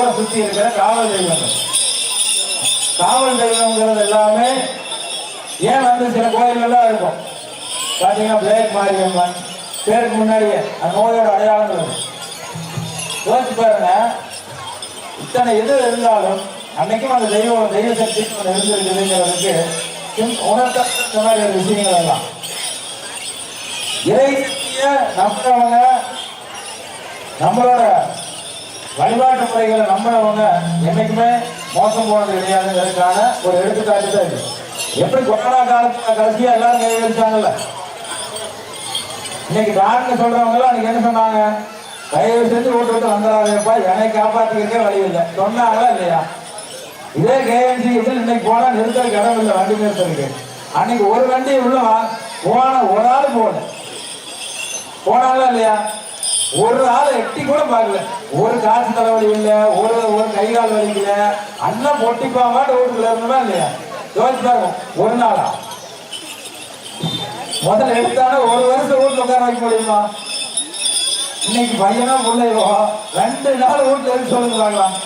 கூட சுத்தி இருக்கிற காவல் தெய்வங்கள் காவல் தெய்வங்கிறது எல்லாமே ஏன் வந்து சில கோயில்கள்லாம் இருக்கும்? பாத்தீங்கன்னா பிளேக் மாரியம்மன் பேருக்கு முன்னாடியே அந்த நோயோட அடையாளம் இருக்கும். யோசிச்சு பாருங்க. இத்தனை இது இருந்தாலும் அன்னைக்கும் அந்த தெய்வம் தெய்வ சக்தி இருந்திருக்குதுங்கிறதுக்கு உணர்த்த மாதிரி ஒரு விஷயங்கள் எல்லாம். இறை சக்தியை நம்புறவங்க நம்மளோட வழிபாட்டு முறைகளை நம்புறவங்க என்னைக்குமே மோசம் போனது கிடையாதுங்கிறதுக்கான ஒரு எடுத்துக்காட்டு தான் இது. எப்படி கொரோனா காலத்துல கடைசியா எல்லாரும் கை வச்சாங்கல்ல இன்னைக்கு டாக்டர் சொல்றவங்க அன்னைக்கு என்ன சொன்னாங்க? தயவு செஞ்சு வீட்டு விட்டு வந்துடாதேப்பா என்னை காப்பாத்திக்கிறதே வழி இல்லை. சொன்னாங்களா இல்லையா? இதே கேஎன்சி இதில் இன்னைக்கு போனா நிறுத்தல் இடம் இல்லை வண்டி நிறுத்தறதுக்கு அன்னைக்கு ஒரு வண்டி உள்ள போன ஒரு ஆள் போன போனாங்களா இல்லையா? ஒரு ஆள் எட்டி கூட பார்க்கல. ஒரு காசு தலைவலி இல்ல ஒரு ஒரு கை கால் வலிக்கல அண்ணன் பொட்டிப்பாமாட்டு வீட்டுக்குள்ள இருந்ததா இல்லையா? யோசிச்சு பாருங்க ஒரு நாளா? முதல்ல எடுத்தானே ஒரு வருஷம் வீட்டுல உட்கார வைக்க முடியுமா? இன்னைக்கு பையனா பிள்ளையோ ரெண்டு நாள் வீட்டுல இருந்து சொல்லுங்க பார்க்கலாம்.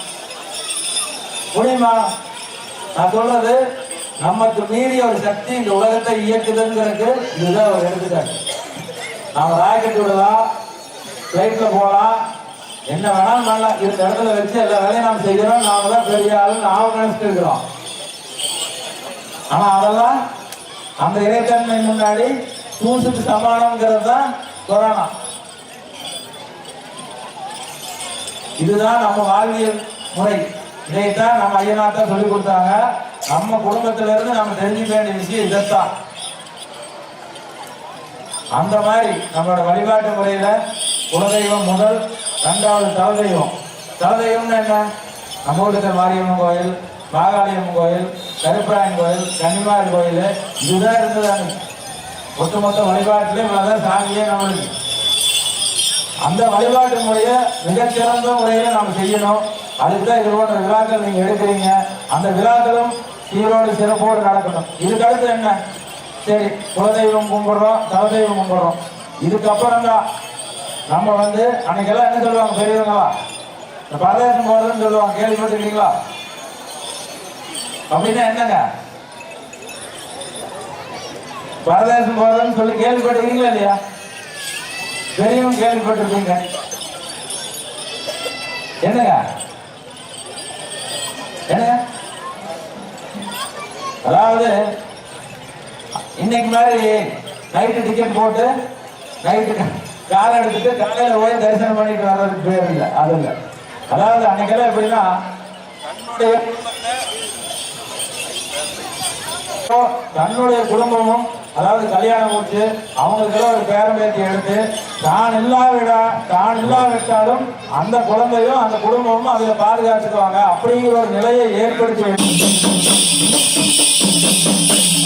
முடியுமா? நான் சொல்றது நமக்கு மீறிய ஒரு சக்தி இந்த உலகத்தை இயக்குதுங்கிறதுக்கு இதுதான் ஒரு எடுத்துக்காட்டு நான் ராக்கெட் விடலாம் ஃப்ளைட்ல போகலாம் என்ன வேணாலும் நல்லா இந்த இடத்துல வச்சு எல்லா வேலையும் நாம் செய்கிறோம் நாம தான் பெரிய ஆளுன்னு நாம நினைச்சிட்டு இருக்கிறோம் ஆனா அதெல்லாம் அந்த இறைத்தன்மை முன்னாடி தூசுக்கு சமானம்ங்கிறது தான் கொரோனா. இதுதான் நம்ம வாழ்வியல் முறை. இதைத்தான் நம்ம ஐயனாத்தான் சொல்லி கொடுத்தாங்க. நம்ம குடும்பத்திலிருந்து நம்ம தெரிஞ்சுக்க வேண்டிய விஷயம் இதைத்தான் அந்த மாதிரி நம்மளோட வழிபாட்டு முறையில குலதெய்வம் முதல் ரெண்டாவது தலதெய்வம். தலதெய்வம்னு என்ன? நம்ம மாரியம்மன் கோயில் மாகாளியம்மன் கோயில் கருப்பராயன் கோயில் கன்னிமார் கோயில் இதுதான் இருந்தது அன்னைக்கு. ஒட்டுமொத்த வழிபாட்டிலே இவ்வளவுதான் சாமியே நம்மளுக்கு. அந்த வழிபாட்டு முறையை மிகச்சிறந்த முறையில நாம் செய்யணும். அதுக்கு தான் இது போன்ற விழாக்கள் நீங்க எடுக்கிறீங்க. அந்த விழாக்களும் சீரோடு சிறப்போடு நடக்கணும். இதுக்கு அடுத்து என்ன? சரி குலதெய்வம் கும்பிடுறோம் தலதெய்வம் கும்பிடுறோம். இதுக்கப்புறம் தான் நம்ம வந்து அன்னைக்கெல்லாம் என்ன சொல்லுவாங்க பெரியவங்களா? இந்த பரதேசம் போகிறதுன்னு சொல்லுவாங்க கேள்விப்பட்டிருக்கீங்களா? அப்படின்னா என்னங்க? பரதேசம் போகிறதுன்னு சொல்லி கேள்விப்பட்டிருக்கீங்களா இல்லையா? பெரியவங்க கேள்விப்பட்டிருக்கீங்க என்னங்க? என்னங்க? அதாவது இன்னைக்கு மாதிரி நைட்டு டிக்கெட் போட்டு நைட்டு கார் எடுத்துட்டு காலையில் போய் தரிசனம் பண்ணிட்டு வர்றதுக்கு பேர் இல்லை. அது இல்லை. அதாவது அன்னைக்கெல்லாம் எப்படின்னா தன்னுடைய தன்னுடைய குடும்பமும் அதாவது கல்யாணம் முடிச்சு அவங்களுக்கெல்லாம் ஒரு பேரம் எடுத்து தான் இல்லாவிடா தான் இல்லாவிட்டாலும் அந்த குழந்தையும் அந்த குடும்பமும் அதில் பாதுகாத்துக்குவாங்க அப்படிங்கிற ஒரு நிலையை ஏற்படுத்தி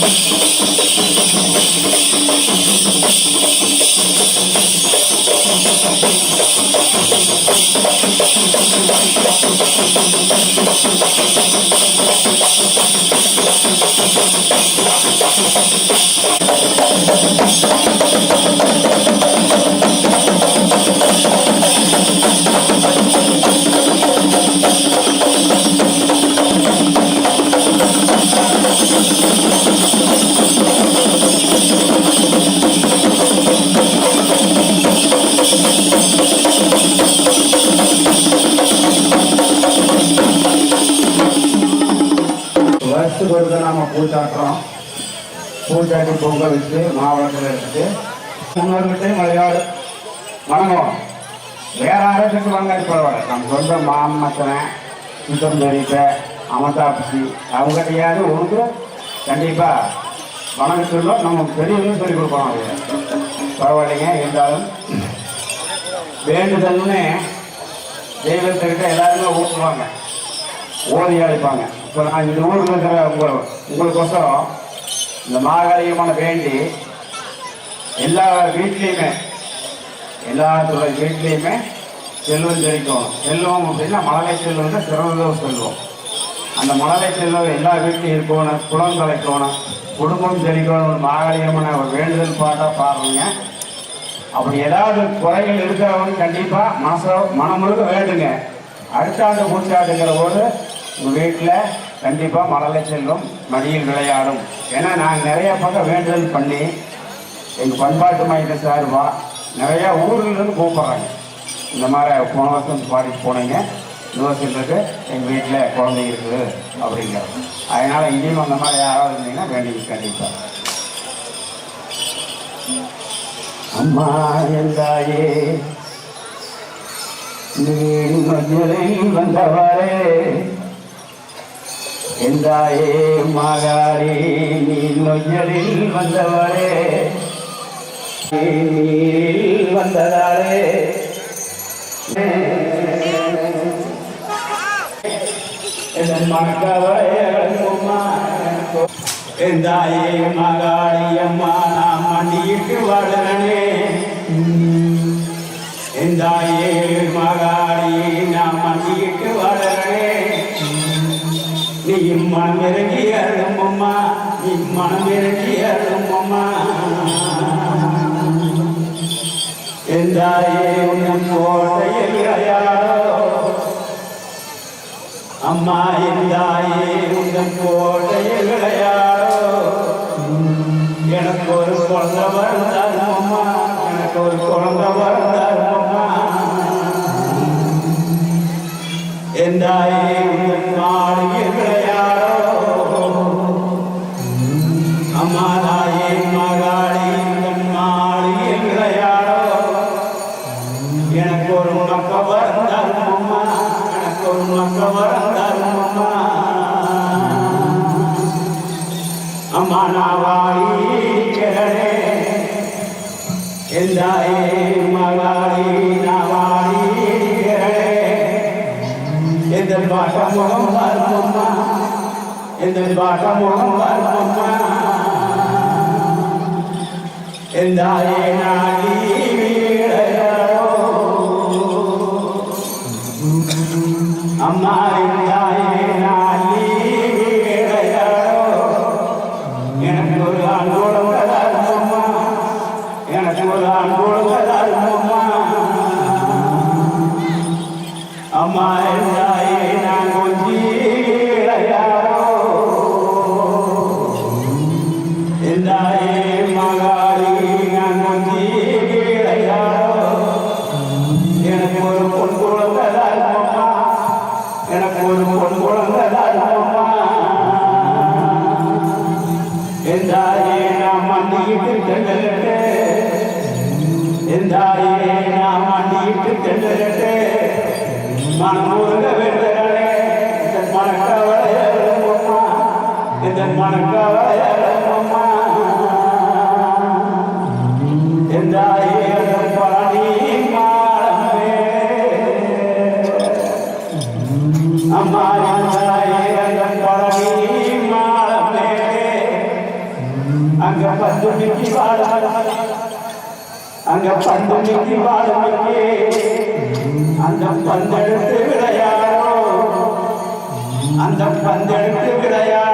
வைக்கணும். வருஷத்துக்கு பூச்சாட்டி பொங்க வச்சு மாவட்டத்தில் எடுத்துட்டு முன்னோர்கிட்டையும் மலையாள வணங்குவோம் வேற யாரும் வாங்க பரவாயில்ல நம்ம சொந்த மாமத்தனை சுத்தம் தெரிவித்த அமதாபிசி அவங்ககிட்டயாவது உனக்கு கண்டிப்பாக வணக்கம் சொல்லும் நம்ம பெரியவங்களும் சொல்லிக் கொடுப்போம் அவங்க. பரவாயில்லைங்க இருந்தாலும். வேண்டுதல்னு தெய்வத்திட்ட எல்லாருமே ஊற்றுவாங்க ஓதி அழைப்பாங்க. இப்போ நான் இந்த ஊரில் இருக்கிற உங்கள் உங்களுக்கோசரம் இந்த மாகாளியமான வேண்டி எல்லா வீட்லேயுமே எல்லா வீட்லேயுமே செல்வம் செழிக்கும். செல்வம் அப்படின்னா மழலை செல்வம் தான் சிறந்த செல்வம் அந்த மழலை செல்வம் எல்லா வீட்லையும் இருக்கணும் குளம் கலைக்கணும் குடும்பம் செழிக்கணும் மாகாளியமான வேண்டுதல் பாட்டாக பாடுறீங்க. அப்படி ஏதாவது குறைகள் இருக்கிறவங்க கண்டிப்பாக மனசோ மனமுழுக்க வேண்டுங்க. அடுத்த ஆண்டு பூச்சாட்டுங்கிற போது உங்கள் வீட்டில் கண்டிப்பாக மழலை செல்லும் மடியில் விளையாடும். ஏன்னா நாங்கள் நிறைய பக்கம் வேண்டுதல் பண்ணி எங்கள் பண்பாட்டு மையத்தை சார்பாக நிறையா ஊர்லேருந்து கூப்பிட்றாங்க. இந்த மாதிரி போன வருஷம் பாடிட்டு போனீங்க இந்த எங்கள் வீட்டில் குழந்தை இருக்குது அப்படிங்கிறது அதனால் இங்கேயும் அந்த மாதிரி யாராவது இருந்தீங்கன்னா வேண்டிங்க கண்டிப்பாக அம்மா என்றாயே நீ மஞ்சளில் வந்தவரே என்றாயே மாகாரி நீ நொய்யலில் வந்தவரே நீரில் வந்ததாரே என் மகாரி அம்மா நாம் மண்டியிட்டு வளரனே. எந்தாயே மகாரி மனம் இறங்கி அருளும் அம்மா நீ மனம் இறங்கி அருளும் அம்மா எந்தாயே உன் கோட்டையில் விளையாடோ. அம்மா எந்தாயே உன் கோட்டையில் விளையாடோ. எனக்கு ஒரு குழந்தை வந்தாலும் அம்மா எனக்கு ஒரு குழந்தை வந்தாலும் அம்மா எந்தாயே அம்மா நான் வாழிக்கிறனே எந்தாயே மகாளி நான் வாழிக்கிறனே எந்த பாட்ட முகம் வருமம்மா எந்த பாட்ட முகம் வருமம்மா எந்தாயே நாடி வீழையாரோ அங்க பந்து நிக்கி வாழ அங்க பந்து நிக்கி வாழமிக்கே அந்த பந்தெடுத்து விளையாடும் அந்த பந்தெடுத்து விளையாடும்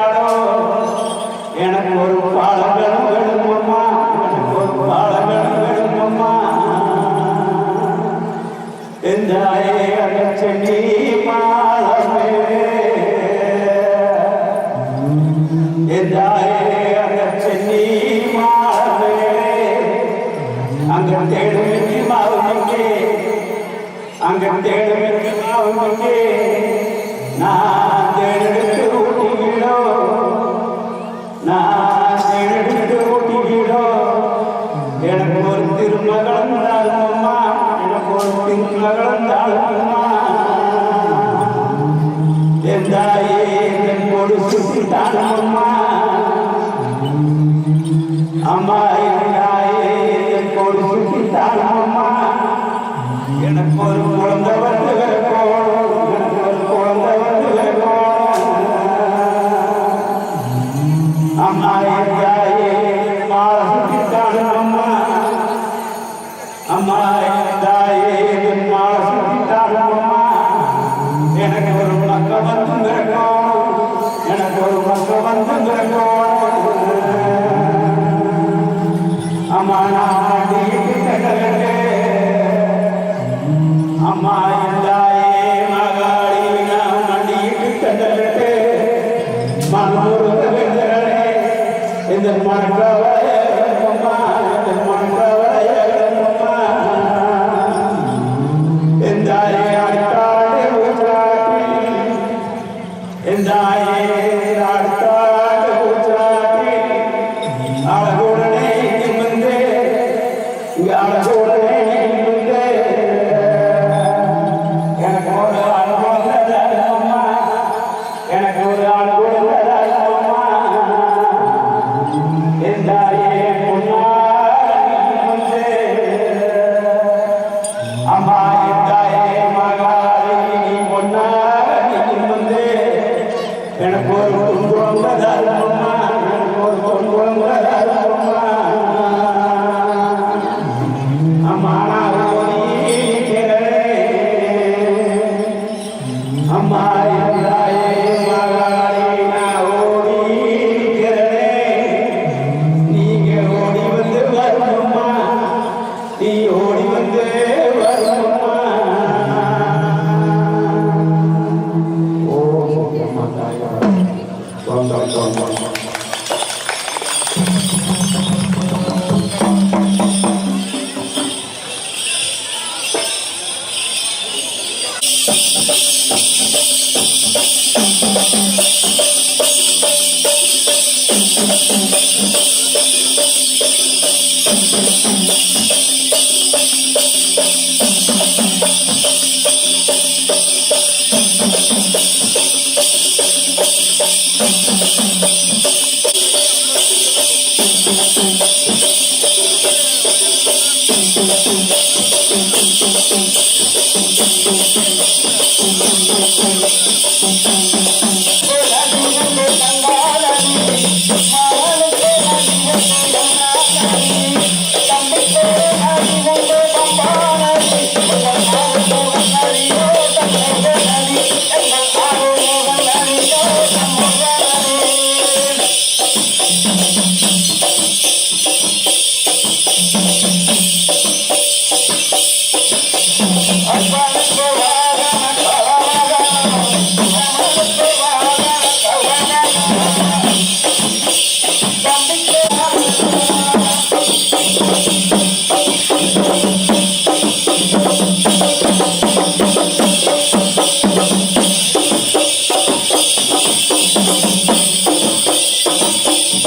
અમારા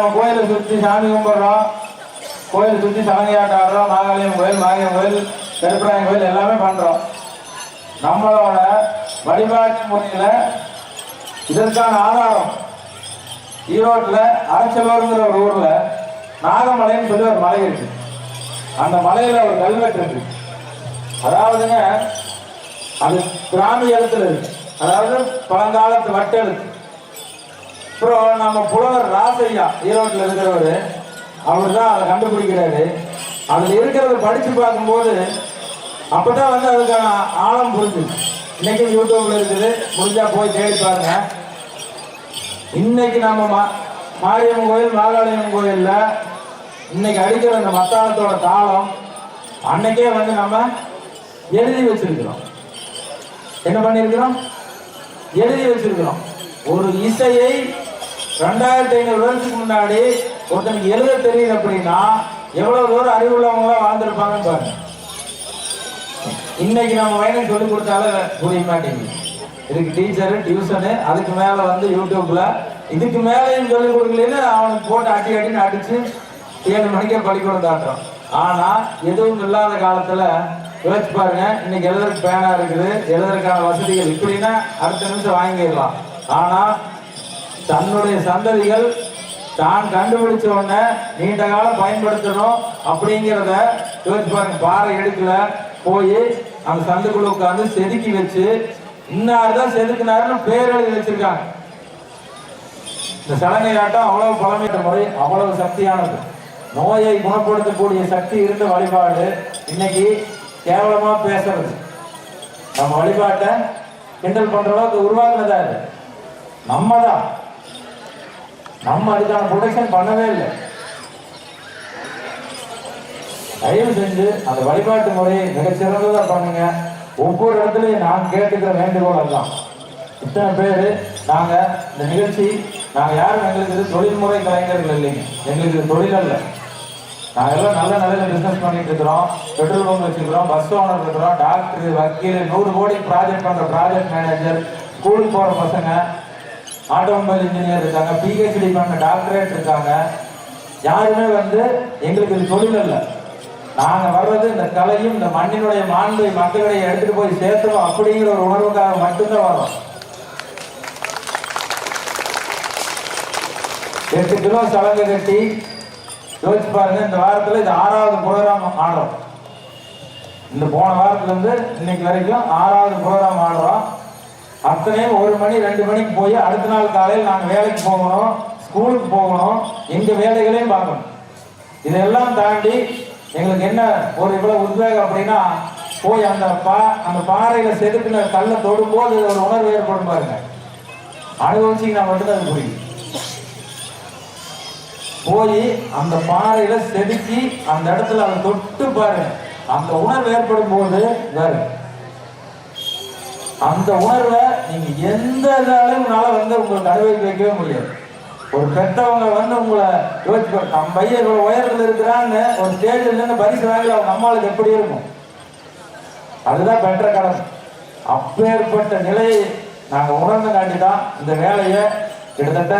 இன்னைக்கு கோயிலை சுற்றி சாமி கும்பிட்றோம் கோயிலை சுற்றி சலங்கையாட்டம் ஆடுறோம் மாகாளியம் கோயில் மாரியம் கோயில் கருப்பராயன் கோயில் எல்லாமே பண்ணுறோம் நம்மளோட வழிபாட்டு முறையில் இதற்கான ஆதாரம் ஈரோட்டில் அரச்சலூருங்கிற ஒரு ஊரில் நாகமலைன்னு சொல்லி ஒரு மலை இருக்கு. அந்த மலையில் ஒரு கல்வெட்டு இருக்கு. அதாவதுங்க அது கிராமிய எழுத்துல இருக்கு. அதாவது பழங்காலத்து வட்டெழுத்து. அப்புறம் நம்ம புலவர் ராசையா ஈரோட்டில் இருக்கிறவர் அவர் தான் அதை கண்டுபிடிக்கிறாரு. அதில் இருக்கிறத படித்து பார்க்கும்போது அப்போ தான் வந்து அதுக்கான ஆழம் புரிஞ்சுது. இன்னைக்கு யூடியூப்ல இருக்குது முடிஞ்சா போய் தேடி பாருங்க. இன்னைக்கு நம்ம மா- மாரியம்மன் கோயில் மாகாளியம்மன் கோயிலில் இன்னைக்கு அடிக்கிற அந்த மத்தாளத்தோட தாளம் அன்னைக்கே வந்து நம்ம எழுதி வச்சிருக்கிறோம். என்ன பண்ணியிருக்கிறோம்? எழுதி வச்சிருக்கிறோம். ஒரு இசையை ரெண்டாயிரத்தி ஐநூறு வருஷத்துக்கு முன்னாடி ஒருத்தனுக்கு எழுத தெரியுது அப்படின்னா எவ்வளவு தூரம் அறிவுள்ளவங்களாம் வாழ்ந்துருப்பாங்கன்னு பாருங்க. இன்னைக்கு நம்ம வயலுக்கு சொல்லி கொடுத்தாலும் புரிய மாட்டேங்குது. இதுக்கு டீச்சரு டியூஷனு அதுக்கு மேலே வந்து யூடியூப்ல இதுக்கு மேலேயும் சொல்லிக் கொடுக்கலன்னு அவனுக்கு போட்டு அடி அடின்னு அடிச்சு ஏழு மணிக்கே பள்ளிக்கூடம் தாட்டுறோம் ஆனா எதுவும் இல்லாத காலத்துல யோசிச்சு பாருங்க இன்னைக்கு எழுதுறதுக்கு பேனா இருக்குது எழுதுறதுக்கான வசதிகள் இப்படின்னா அடுத்த நிமிஷம் வாங்கிடலாம். ஆனா தன்னுடைய சந்ததிகள் தான் கண்டுபிடிச்ச உடனே நீண்ட காலம் பயன்படுத்தணும் அப்படிங்கிறத யோசிச்சு பாருங்க பாறை எடுக்கல போய் அந்த சந்துக்குள்ள உட்காந்து செதுக்கி வச்சு இன்னார் தான் செதுக்கினாருன்னு பேர் எழுதி வச்சிருக்காங்க. இந்த சலங்கை ஆட்டம் அவ்வளவு பழமையான முறை அவ்வளவு சக்தியானது. நோயை குணப்படுத்தக்கூடிய சக்தி இருந்த வழிபாடு இன்னைக்கு கேவலமா பேசுறது. நம்ம வழிபாட்டை கிண்டல் பண்ற அளவுக்கு உருவாக்குனதா நம்ம தான் நம்ம அதுக்கான ப்ரொடெக்ஷன் பண்ணவே இல்லை. தயவு செஞ்சு அந்த வழிபாட்டு முறையை மிகச்சிறந்ததாக பண்ணுங்க. ஒவ்வொரு இடத்துலையும் நான் கேட்டுக்கிற வேண்டுகோள் அதுதான். இத்தனை பேர் நாங்கள் இந்த நிகழ்ச்சி நாங்கள் யாரும் எங்களுக்கு இது தொழில்முறை கலைஞர்கள் இல்லைங்க. எங்களுக்கு இது தொழில் அல்ல. நாங்கள் எல்லாம் நல்ல நிலையில் பிஸ்னஸ் பண்ணிட்டு இருக்கிறோம். பெட்ரோல் பங்க் வச்சிருக்கிறோம் பஸ் ஓனர் இருக்கிறோம் டாக்டர் வக்கீல் நூறு கோடி ப்ராஜெக்ட் பண்ணுற ப்ராஜெக்ட் மேனேஜர் ஸ்கூலுக்கு போகிற பசங்க ஆட்டோமொபைல் இன்ஜினியர் இருக்காங்க பிஹெச்டி பண்ண டாக்டரேட் இருக்காங்க. யாருமே வந்து எங்களுக்கு இது தொழில் அல்ல. நாங்கள் வர்றது இந்த கலையும் இந்த மண்ணினுடைய மாண்பை மக்களிடையே எடுத்துட்டு போய் சேர்த்தணும் அப்படிங்கிற ஒரு உணர்வுக்காக மட்டும்தான் வரோம் எட்டு கிலோ சலங்கை கட்டி யோசிச்சு பாருங்க இந்த வாரத்தில் இது ஆறாவது புரோகிராம் ஆடுறோம். இந்த போன வாரத்துல இருந்து இன்னைக்கு வரைக்கும் ஆறாவது புரோகிராம் ஆடுறோம். அத்தனையும் ஒரு மணி ரெண்டு மணிக்கு போய் அடுத்த நாள் காலையில் நாங்க வேலைக்கு போகணும் ஸ்கூலுக்கு போகணும் எங்க வேலைகளையும் பார்க்கணும். இதெல்லாம் தாண்டி எங்களுக்கு என்ன ஒரு இவ்வளவு உத்வேகம் அப்படின்னா போய் அந்த பா அந்த பாறையில செதுக்குன கல்லை தொடும்போது ஒரு உணர்வு ஏற்படும் பாருங்க. அனுபவிச்சீங்கன்னா மட்டும்தான் அது புரியும் போய் அந்த பாறையில செதுக்கி அந்த இடத்துல அதை தொட்டு பாருங்க. அந்த உணர்வு ஏற்படும் போது வேறு அந்த உணர்வை நீங்க எந்த அளவுனால வந்து உங்களுக்கு அனுபவிக்க வைக்கவே முடியாது. ஒரு பெற்றவங்க வந்து உங்களை யோசிச்சு நம்ம பையன் இவ்வளவு உயரத்தில் இருக்கிறான்னு ஒரு ஸ்டேஜ்ல இருந்து பரிசு வாங்கி அவங்க அம்மாளுக்கு எப்படி இருக்கும்? அதுதான் பெற்ற கடன். அப்பேற்பட்ட நிலையை நாங்கள் உணர்ந்து காட்டி தான் இந்த வேலையை கிட்டத்தட்ட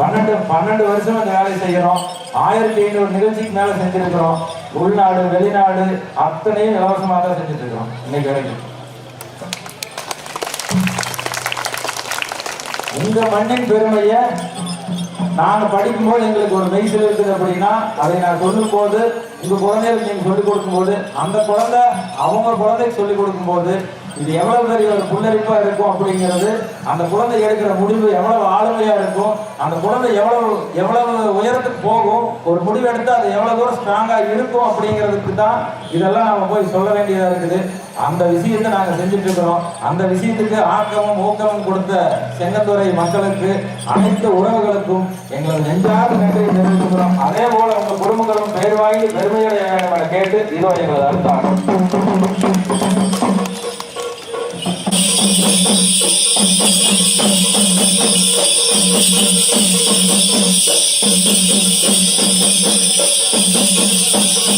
பன்னெண்டு பன்னெண்டு வருஷம் இந்த வேலையை செய்கிறோம். ஆயிரத்தி ஐநூறு நிகழ்ச்சிக்கு மேலே செஞ்சுருக்கிறோம். உள்நாடு வெளிநாடு அத்தனையும் இலவசமாக தான் செஞ்சுட்டு இருக்கிறோம். இன்னைக்கு வரைக்கும். இந்த மண்ணின் பெருமையை நாங்கள் படிக்கும்போது எங்களுக்கு ஒரு மெய்சில் இருக்குது அப்படின்னா அதை நான் சொல்லும் போது உங்க குழந்தைகளுக்கு நீங்க சொல்லிக் கொடுக்கும்போது அந்த குழந்தை அவங்க குழந்தைக்கு சொல்லிக் கொடுக்கும்போது இது எவ்வளவு பெரிய ஒரு புல்லரிப்பா இருக்கும் அப்படிங்கிறது அந்த குழந்தை எடுக்கிற முடிவு எவ்வளவு ஆளுமையா இருக்கும் அந்த குழந்தை எவ்வளவு எவ்வளவு உயரத்துக்கு போகும் ஒரு முடிவு எடுத்து அது எவ்வளவு தூரம் ஸ்ட்ராங்கா இருக்கும் அப்படிங்கிறதுக்கு தான் இதெல்லாம் நம்ம போய் சொல்ல வேண்டியதா இருக்குது. அந்த விஷயத்தை நாங்க செஞ்சுட்டு இருக்கிறோம். அந்த விஷயத்துக்கு ஆக்கமும் ஊக்கமும் கொடுத்த செங்கத்துறை மக்களுக்கு அனைத்து உறவுகளுக்கும் எங்களது நெஞ்சார்ந்த நன்றியை தெரிவித்துக்கிறோம். அதே போல உங்க குடும்பங்களும் பெயர் வாங்கி பெருமையடைய கேட்டு இதோ எங்களது அர்த்தம் Thank you.